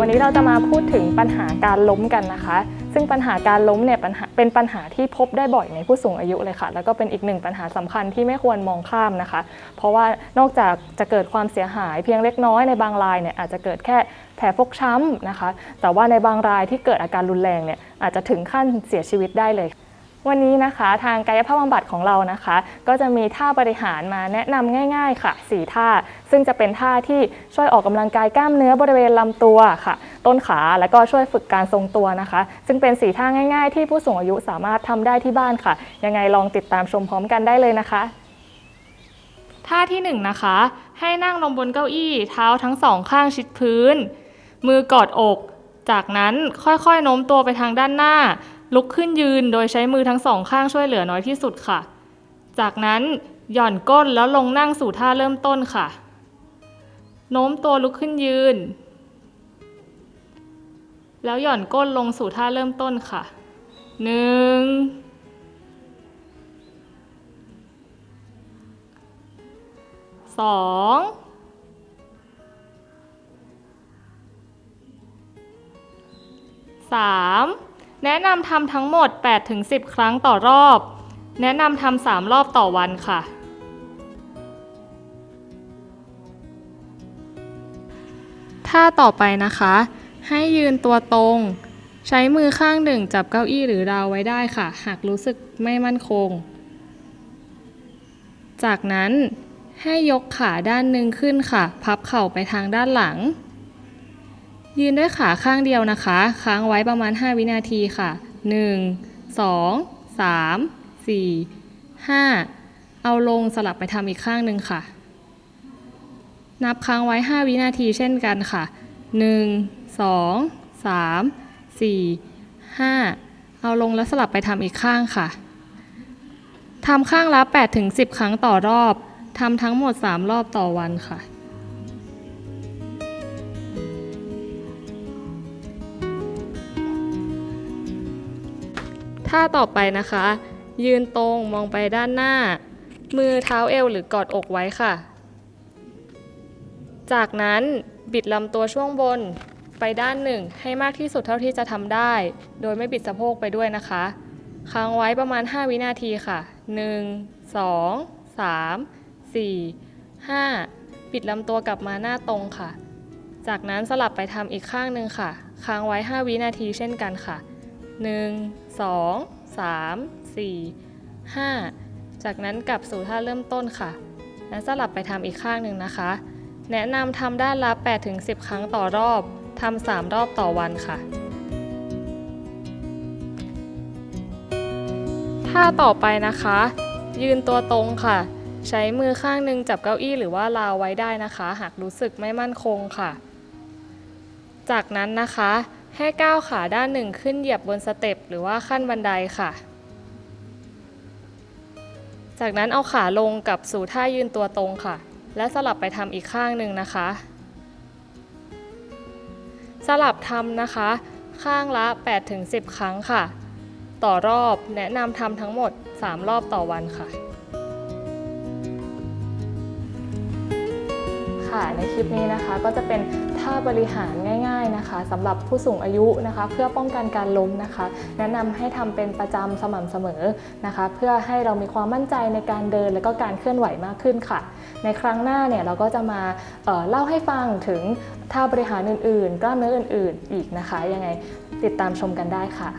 วันนี้เราจะมาพูดถึงปัญหาการล้มกันนะคะ ซึ่งปัญหาการล้มเนี่ยปัญหาเป็นปัญหาที่พบได้บ่อยในผู้สูงอายุเลยค่ะ แล้วก็เป็นอีกหนึ่งปัญหาสำคัญที่ไม่ควรมองข้ามนะคะ เพราะว่านอกจากจะเกิดความเสียหายเพียงเล็กน้อยในบางรายเนี่ยอาจจะเกิดแค่แผลฟกช้ำนะคะ แต่ว่าในบางรายที่เกิดอาการรุนแรงเนี่ยอาจจะถึงขั้นเสียชีวิตได้เลย วันนี้นะคะทางกายภาพบำบัดของเรานะคะ ก็จะมีท่าบริหารมาแนะนำง่าย ๆ ค่ะ 4 ท่า ซึ่งจะเป็นท่าที่ช่วยออกกำลังกายกล้ามเนื้อบริเวณลำตัวค่ะ ต้นขาแล้วก็ช่วยฝึกการทรงตัวนะคะ ซึ่งเป็น4ท่าง่าย ๆ ที่ผู้สูงอายุสามารถทำได้ที่บ้านค่ะ ยังไงลองติดตามชมพร้อมกันได้เลยนะคะท่าที่1นงนะคะ ให้นั่งลงบนเก้าอี้ เท้าทั้งสองข้างชิดพื้น มือกอดอก จากนั้นค่อยๆโน้มตัวไปทางด้านหน้า ลุกขึ้นยืนโดยใช้มือทั้งสองข้างช่วยเหลือน้อยที่สุดค่ะ จากนั้นหย่อนก้นแล้วลงนั่งสู่ท่าเริ่มต้นค่ะ โน้มตัวลุกขึ้นยืน แล้วหย่อนก้นลงสู่ท่าเริ่มต้นค่ะหนึ่งสองสาม แนะนำทำทั้งหมด 8-10 ครั้งต่อรอบ แนะนำทำ3รอบต่อวันค่ะ ท่าต่อไปนะคะ ให้ยืนตัวตรง ใช้มือข้างหนึ่งจับเก้าอี้หรือราวไว้ได้ค่ะ หากรู้สึกไม่มั่นคง จากนั้นให้ยกขาด้านหนึ่งขึ้นค่ะ พับเข่าไปทางด้านหลัง ยืนด้วยขาข้างเดียวนะคะ ค้างไว้ประมาณ 5 วินาทีค่ะ 1 2 3 4 5 เอาลงสลับไปทำอีกข้างหนึ่งค่ะ นับค้างไว้ 5 วินาทีเช่นกันค่ะ 1 2 3 4 5 เอาลงแล้วสลับไปทำอีกข้างค่ะทำข้างละ8-10 ครั้งต่อรอบทำทั้งหมด 3 รอบต่อวันค่ะ ท่าต่อไปนะคะ ยืนตรงมองไปด้านหน้า มือเท้าเอวหรือกอดอกไว้ค่ะ จากนั้นบิดลำตัวช่วงบนไปด้านหนึ่งให้มากที่สุดเท่าที่จะทำได้ โดยไม่บิดสะโพกไปด้วยนะคะ ค้างไว้ประมาณ 5 วินาทีค่ะ 1 2 3 4 5 ปิดลำตัวกลับมาหน้าตรงค่ะ จากนั้นสลับไปทำอีกข้างหนึ่งค่ะ ค้างไว้ 5 วินาทีเช่นกันค่ะ 1 2 3 4 5 จากนั้นกลับสู่ท่าเริ่มต้นค่ะ และสลับไปทำอีกข้างหนึ่งนะคะ แนะนำทำด้านละ8-10 ครั้งต่อรอบทำ3รอบต่อวันค่ะท่าต่อไปนะคะ ยืนตัวตรงค่ะ ใช้มือข้างหนึ่งจับเก้าอี้หรือว่าราวไว้ได้นะคะ หากรู้สึกไม่มั่นคงค่ะ จากนั้นนะคะ ให้ก้าวขาด้านหนึ่งขึ้นเหยียบบนสเต็ปหรือว่าขั้นบันไดค่ะ จากนั้นเอาขาลงกับสู่ท่ายืนตัวตรงค่ะ และสลับไปทำอีกข้างหนึ่งนะคะ สลับทำนะคะ ข้างละ 8-10 ครั้งค่ะ ต่อรอบแนะนำทำทั้งหมด 3 รอบต่อวันค่ะ ค่ะ ในคลิปนี้นะคะก็จะเป็นท่าบริหารง่ายๆนะคะสำหรับผู้สูงอายุนะคะ เพื่อป้องกันการล้มนะคะ แนะนำให้ทำเป็นประจำสม่ำเสมอนะคะ เพื่อให้เรามีความมั่นใจในการเดินและก็การเคลื่อนไหวมากขึ้นค่ะ ในครั้งหน้าเนี่ยเราก็จะมาเเล่าให้ฟังถึงท่าบริหารอื่นๆ กล้ามเนื้ออื่นๆ อีกนะคะ ยังไงติดตามชมกันได้ค่ะ